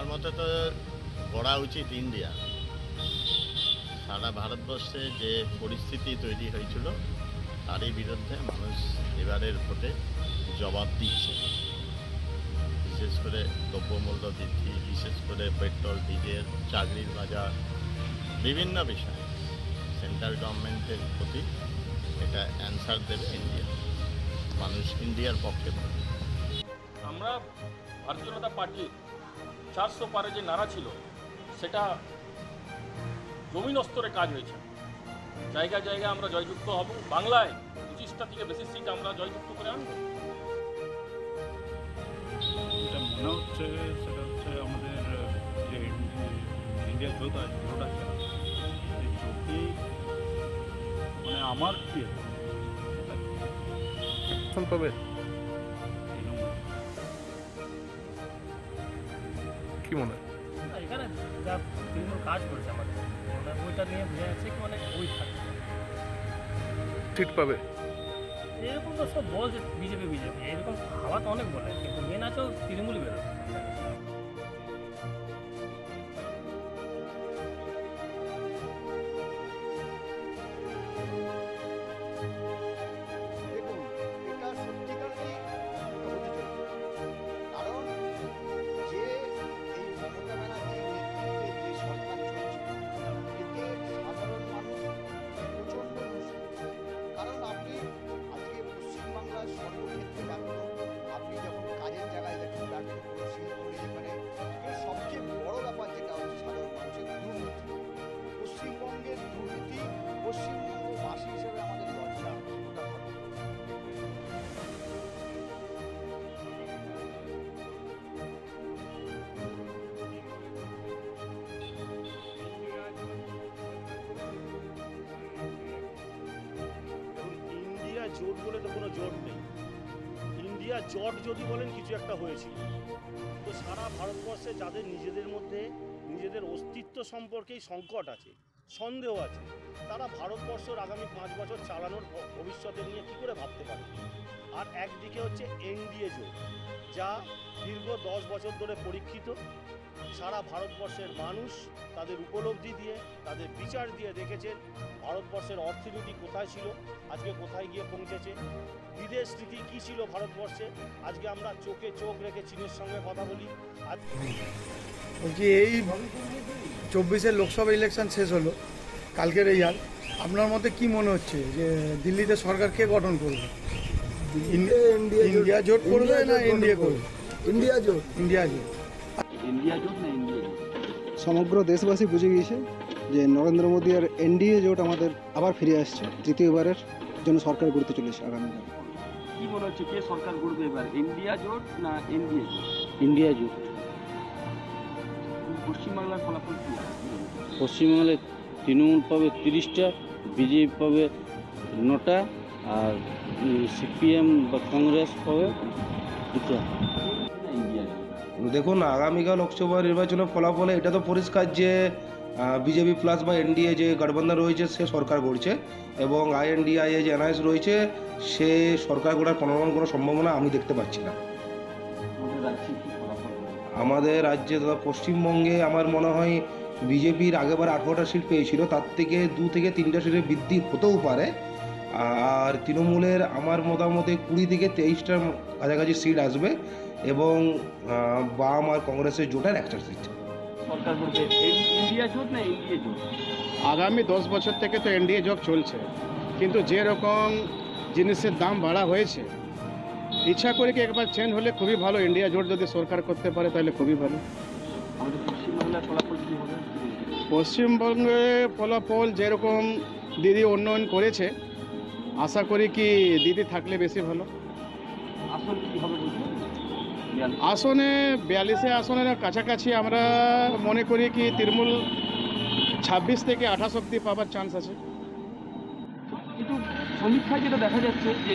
আমার মতে তো করা উচিত ইন্ডিয়া। সারা ভারতবর্ষে যে পরিস্থিতি তৈরি হয়েছিল, তারই বিরুদ্ধে মানুষ এবারের ভোটে জবাব দিচ্ছে। বিশেষ করে দ্রব্যমূল্য বৃদ্ধি, বিশেষ করে পেট্রোল, ডিজেল, চাকরির বাজার, বিভিন্ন বিষয়। সেন্ট্রাল গভর্নমেন্টের প্রতি এটা অ্যান্সার দেবে ইন্ডিয়া। মানুষ ইন্ডিয়ার পক্ষে আমরা ভারতীয় জনতা পার্টির চারশো পারে যে নারা ছিল সেটা জমিন স্তরে কাজ হয়েছে। জায়গায় জায়গায় আমরা জয়যুক্ত হব। বাংলায় পঁচিশটা থেকে বেশি সিট আমরা জয়যুক্ত করে আনব। যেটা মনে হচ্ছে সেটা হচ্ছে আমাদের যে ইন্ডিয়া জোট আছে জোট আছে এই জোটই মানে আমার কি কোন কি মনে হয়? এখানে যা তৃণমূল কাজ করেছে আমাদের ওটা ওইটা নিয়ে বোঝা যাচ্ছে কি মানে ওই থাকছে সিট পাবে? এরকম তো সব বলছে বিজেপি বিজেপি এরকম হাওয়া তো অনেক বলে কিন্তু মেন আছে তৃণমূলই বেরোবে জোট বলে তো কোনো জোট নেই। ইন্ডিয়া জট যদি বলেন, কিছু একটা হয়েছিল। তো সারা ভারতবর্ষে যাদের নিজেদের মধ্যে, নিজেদের অস্তিত্ব সম্পর্কেই সংকট আছে। সন্দেহ আছে। তারা ভারতবর্ষর আগামী পাঁচ বছর চালানোর ভবিষ্যতে নিয়ে কী করে ভাবতে পারে? আর একদিকে হচ্ছে এনডিএ জোট, যা দীর্ঘ দশ বছর ধরে পরীক্ষিত। সারা ভারতবর্ষের মানুষ তাদের উপলব্ধি দিয়ে, তাদের বিচার দিয়ে দেখেছেন ভারতবর্ষের অর্থনীতি কোথায় ছিল, আজকে কোথায় গিয়ে পৌঁছেছে, বিদেশ নীতি কী ছিল ভারতবর্ষে, আজকে আমরা চোখে চোখ রেখে চীনের সঙ্গে কথা বলি। আজ বলছি, এই চব্বিশের লোকসভা ইলেকশন শেষ হলো কালকের এই আর। আপনার মতে কি মনে হচ্ছে যে দিল্লিতে সরকার কে গঠন করবে? ইন- ইন্ডিয়া জোট করবে না ইন্ডিয়া করবে? ইন্ডিয়া জোট। ইন্ডিয়া জোট সমগ্র দেশবাসী বুঝে গিয়েছে যে নরেন্দ্র মোদী আর এনডিএ জোট আমাদের আবার ফিরে আসছে তৃতীয়বারের জন্য সরকার গড়তে চলেছে আগামীকাল কি মনে হচ্ছে কে সরকার গড়বে এবার ইন্ডিয়া জোট না এনডিএ জোট? ইন্ডিয়া জোট। পশ্চিমবাংলার ফলাফল কি? পশ্চিমবাংলায় তৃণমূল পাবে তিরিশটা বিজেপি পাবে নটা আর সিপিএম বা কংগ্রেস পাবে দুটো। দেখুন আগামীকাল লোকসভা নির্বাচনের ফলাফলে এটা তো পরিষ্কার যে বিজেপি প্লাস বা এনডিএ যে গঠবন্ধন রয়েছে সে সরকার গড়ছে এবং আইএনডিআই যে এনআইএস রয়েছে সে সরকার গড়ার কোনো কোনো সম্ভাবনা আমি দেখতে পাচ্ছি না। আমাদের রাজ্যে তথা পশ্চিমবঙ্গে আমার মনে হয় বিজেপির আগেবার আঠেরোটা সিট পেয়েছিল তার থেকে দু থেকে তিনটা সিটের বৃদ্ধি হতেও পারে। আর তৃণমূলের আমার মতামতে কুড়ি থেকে তেইশটার কাছাকাছি সিট আসবে এবং বাম আর কংগ্রেসের জোটের একটা সিট। সরকার গড়বে এই ইন্ডিয়া জোট না এনডিএ জোট? আগামী দশ বছর থেকে তো এনডিএ জোট চলছে কিন্তু যেরকম জিনিসের দাম বাড়া হয়েছে ইচ্ছা করে কি একবার চেঞ্জ হলে খুবই ভালো ইন্ডিয়া জোট যদি সরকার করতে পারে তাহলে খুবই ভালো। পশ্চিমবাংলার ফলাফল কি হবে? পশ্চিমবঙ্গে ফলাফল যেরকম দিদি উন্নয়ন করেছে আশা করি কি দিদি থাকলে বেশি ভালো। আসল কি হবে আসনে বিয়াল্লিশে আসনের কাছাকাছি আমরা মনে করি কি তৃণমূল ছাব্বিশ থেকে আঠাশ অব্দি পাওয়ার চান্স আছে। কিন্তু সমীক্ষায় যেটা দেখা যাচ্ছে যে